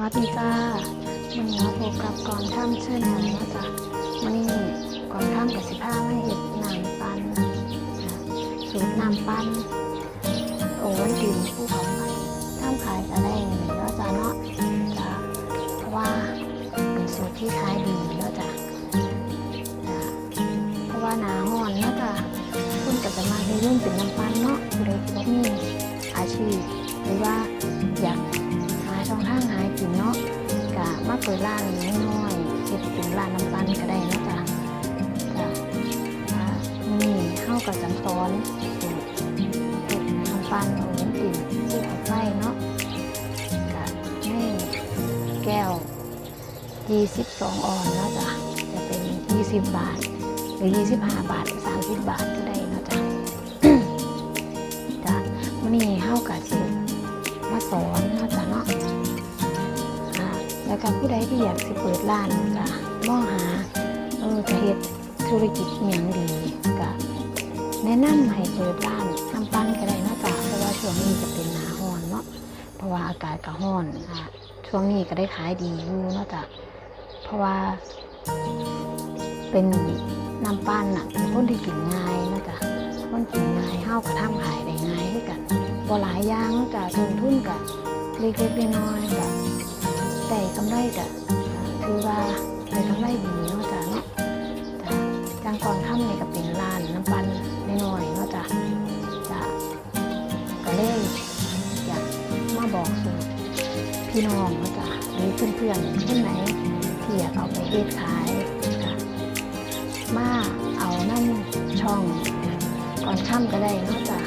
วัสดีจ้าวันนี้มาพบกับกองท่ำเชิญหนังนะจ๊ะวันนี้กองท่ำกับสิผ้าไมาเห็ดน้ำปันนะสูตรน้ำปันโอวันตินผู้ขาใหม่ท่ำขายจะได้เนาะจ้าเนาะจ้าเพราะว่าเป็นสูตรที่ขายดีเนาะจ้าจ้าเพราะว่าหนาห้อนเนาะจ้าคุณก็จะมาในเรื่องเป็นน้ำปันเนาะผู้ใดที่บ่มีอาชีพหรือว่าานน้ำปันก็ได้นะจ้ะจ้ะอ่านี่เข้ากับสังตอนสูตรเฮ็ดน้ำปันโอ้ยติ่นผู้ขับไฟเนาะกะให้แก้ว 22 ออนเนาะจ้ะจะเป็น 20 บาท หรือ 25 บาท30 บาทก็ได้เนาะจ้ะจ้ะวันนี้เข้ากับสิมาสอนเนาะจ้ะเนาะแล้วก็ผู้ใดที่อยากสิเปิดร้านจ้ะ มองหาเออจะเฮ็ดธุรกิจเมียงดีก็แนะนำให้เปิดร้านนำปั้นก็ได้เนาะจ้ะเพราะว่าช่วงนี้จะเป็นหนาร้อนเนาะเพราะว่าอากาศก็ร้อนอะช่วงนี้ก็ได้ขายดีอยู่เนาะจ้ะเพราะว่า เป็นน้ำปั้นน่ะเป็นคนที่กินง่ายเนาะจ้ะคนกินง่ายเฮาก็ทำขายได้ง่ายคือกันบ่หลายอย่างเนาะจ้ะต้นทุนกะเล็กๆน้อยๆกะแต่กำไรกะถือว่า ได้กำไรดีเนาะจ้ะเนาะจ้ะจางก่อนค่ำนี่ก็เป็นร้านน้ำปันน้อยๆเนาะจ้ะจ้ะก็เลยอยากมาบอกสูตรพี่น้องเนาะจ้ะหรือเพื่อนๆคนไหนที่อยากเอาไปเฮ็ดขายจ้ะมาเอานั่นช่องก่อนค่ำก็ได้เนาะจ้ะ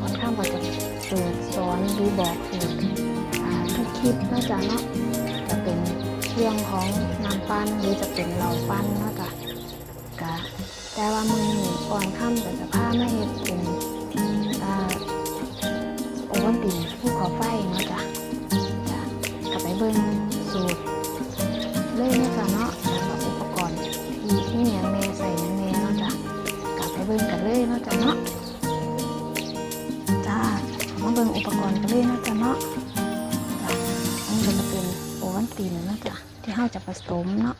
ก่อนค่ำก็จะสูตรสอนหรือบอกสูตรอ่าทุกคลิปเนาะจ้ะเป็น เรื่องของน้ำปั้นหรือจะเป็นเหล่าปั้นเนาะจ้ะกะแต่ว่ามือหนึ่งก่อนค่ำก็จะพามาเห็ดเป็นโอวันตินภูเขาไฟเนาะจ้ะจ้ะกลับไปเบิ่งสูตรเลยเนาะจ้ะเนาะแล้วก็อุปกรณ์ที่ที่อย่างเมใส่หยังเมเนาะจ้ะกลับไปเบิ่งกันเลยเนาะจ้ะเนาะจ้ามาเบิ่งอุปกรณ์กันเลยนะจ๊ะเนาะจ้ะอันนี้จะเป็น นตินนะจ๊ะที่เราจะผสมเนาะ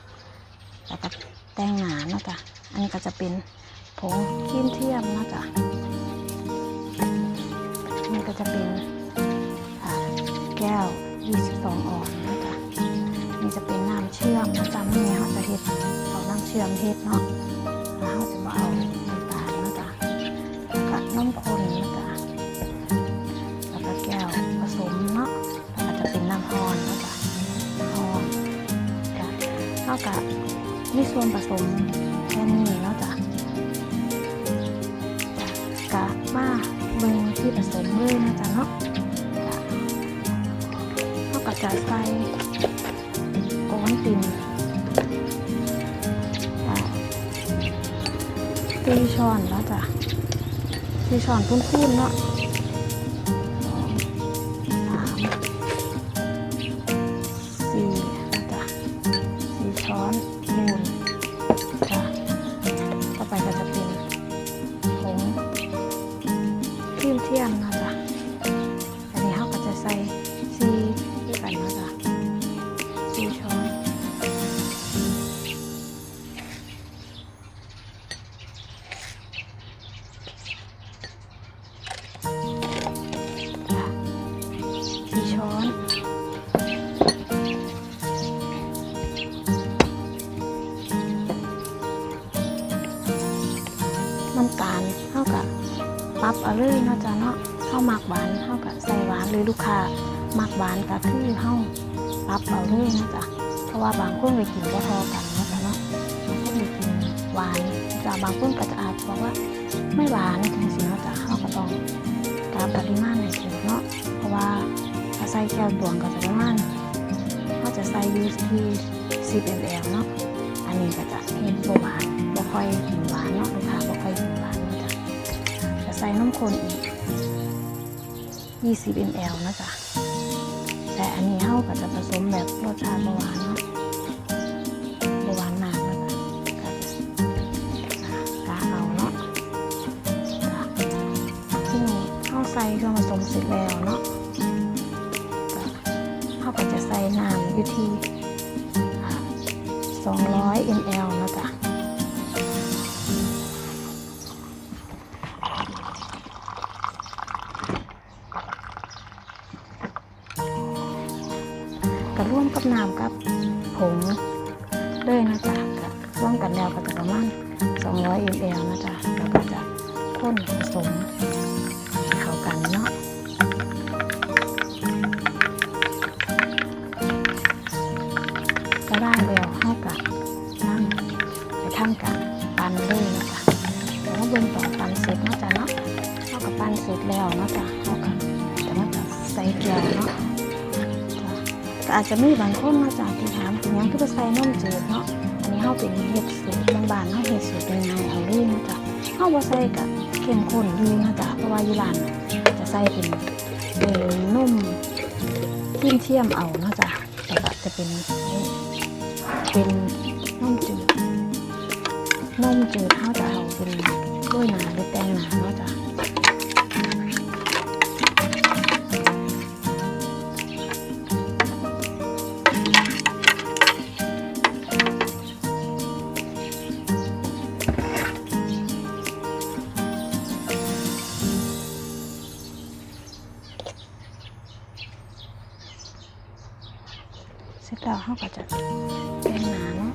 แล้วก็แป้งหนาเนาะจ๊ะอันนี้ก็จะเป็นผงครีมเทียมนะจ๊ะนนี้ก็จะเป็นแก้ว 22 ออนนะจ๊ะนี่จะเป็นน้ำเชื่อมนะจ๊ะแม่เขาจะเฮ็ดเอาน้ำเชื่อมเฮ็ดเนาะแล้วเขาจะมาเอาน้ำตาลนะจ๊ะแล้วก็นมข้น มีส่วนผสมแค่นี้เนาะจ้ะจ้ะกะมาเบิ่งที่ผสมเลยนะจ๊ะเนาะเท่ากับจะใส่โอนตินตีช้อนแล้วจ้ะตีช้อนพุ่นๆเนาะ เอาเลยเนาะจ้ะเนาะเข้ามักหวานเท่ากับใส่หวานหรือลูกค้ามักหวานก็คือเข้าปรับเอาเลยนะจ๊ะเพราะว่าบางคนไปกินก็ทอกันเนาะจ้ะเนาะบางคนไปกินหวานจ้ะบางคนก็จะอาจบอกว่าไม่หวานจริงสิเนาะจ้ะเขาก็ต้องตามปริมาณในถูกเนาะเพราะว่าถ้าใส่แก้วตวงก็จะประมาณเขาจะใส่ยูสที่10 ml เนาะอันนี้ก็จะเห็นบ่หวานบ่ค่อยกิน ใส่น้ำข้นอีก 20 ml นะจ๊ะ แต่อันนี้เฮาก็จะผสมแบบรสชาติหวานเนาะหวานมากนะจ๊ะกะอ่าเอาเนาะจ้ะซึ่งเฮาใส่เครื่องผสมเสร็จแล้วเนาะจ้าก็จะใส่น้ำอยู่ที่200 ml นะ กับน้ำกับผงเลยนะจ๊ะก็ร่วมกันแล้วก็จะประมาณ200 ml นะจ๊ะแล้วก็จะข้นผสมเข้ากันเนาะก็ได้แล้วเท่ากับนั่งไปทำกันปั่นเลยนะจ๊ะแต่ว่าเบิ่งต่อปั่นเสร็จนะจ๊ะเนาะเท่ากับปั่นเสร็จแล้วนะจ๊ะเท่ากับจะมาจะใส่เกลือเนาะ อาจจะมีบางคนมาจากที่ถามถึงยังคือไปใส่นมจืดเนาะอันนี้เฮาเป็นเฮ็ดสูตรบานๆเฮาเฮ็ดสูตรง่ายๆเอาเลยนะจ๊ะเฮาบ่ใส่กับเข้มข้นอยู่นะจ๊ะเพราะว่าอยู่ร้านจะใส่เป็นเอ่อนมทีมเทียมเอานะจ๊ะแต่ก็จะเป็นเป็นนมจืดนมจืดเฮาจะเอาเป็นกล้วยหนาหรือแตงหนาเนาะจ๊ะ เสร็จแล้วเขาก็จะเป็นหนา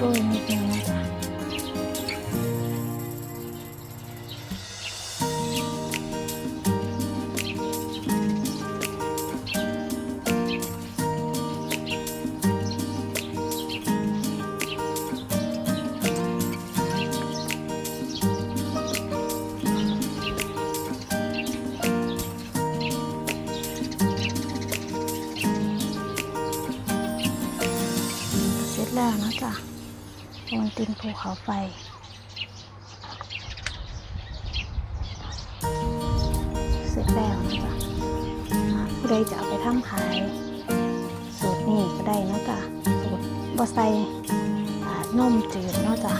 คนโภูเขาไฟเสร็จแล้วนะจ๊ะอ่าผู้ใดจะเอาไปทำขาย สูตรนี้ก็ได้นะจ๊ะสูตรบะใส่นมจืดเนาะจ๊ะ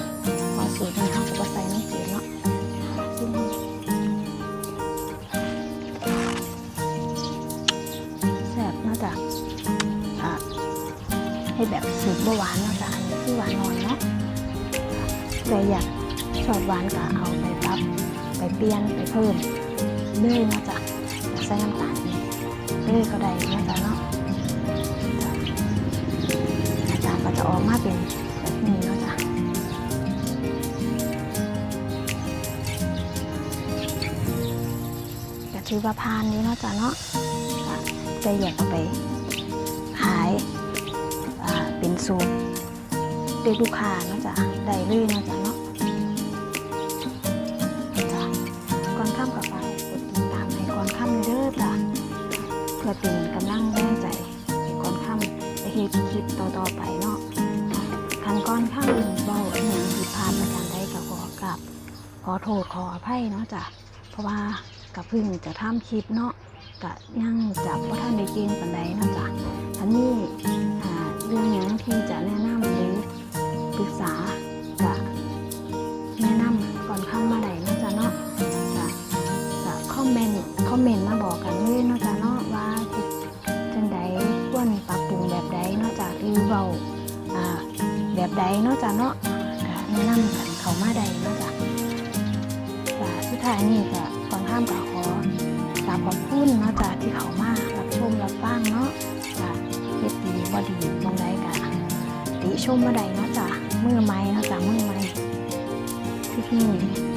เพอสูตรนี้เขาจะบะใส่นมจืด อยากชอบหวานก็เอาไปปรับ ไปเปลี่ยนไปเพิ่มเลยนาะจ๊ะอยากใส่น้ำตาลอีกเลยก็ได้เนาะจ๊ะเนาะหน้าตาก็จะออกมาเป็นแบบนี้เนาะจ้ะก็ถือว่าพานนี้เนาะจ้ะเนาะจะแยกเอาไปขายเป็นสูตรเด็กลูกค้าเนาะจ้ะได้เลยนะจ้ะเนาะจ้ะ พื่อเป็นกำลังแรงใจให้ก่อนข้ามไปเฮ็ดคลิปต่อๆไปเนาะคันก่อนข้างเบาอหย่างผิดพลาดประการใดก็ขอกราบขอโทษขออภัยเนาะจ้ะเพราะว่ากับพึ่งจะทำคลิปเนาะกะยังจับว่าท่านได้เก่งปันใดเนาะจ้ะอันนี้อ่เรื่องหยังที่จะแนะนำหรือปรึกษา เนอกจาะแนะนำกันเขามาใดเนอกจากก็สุดท้ายนี่ก็ตอนข้ามก็ขอสาบขอบคุณเนอกจากที่เขามารับชมรับฟังเนาะจ้ะเฮ็ดดีบ่ดีมองใดก็ติชมมาใดเนาะจ้ะมือไม้เนาะจ้ะมือไม้ที่นี่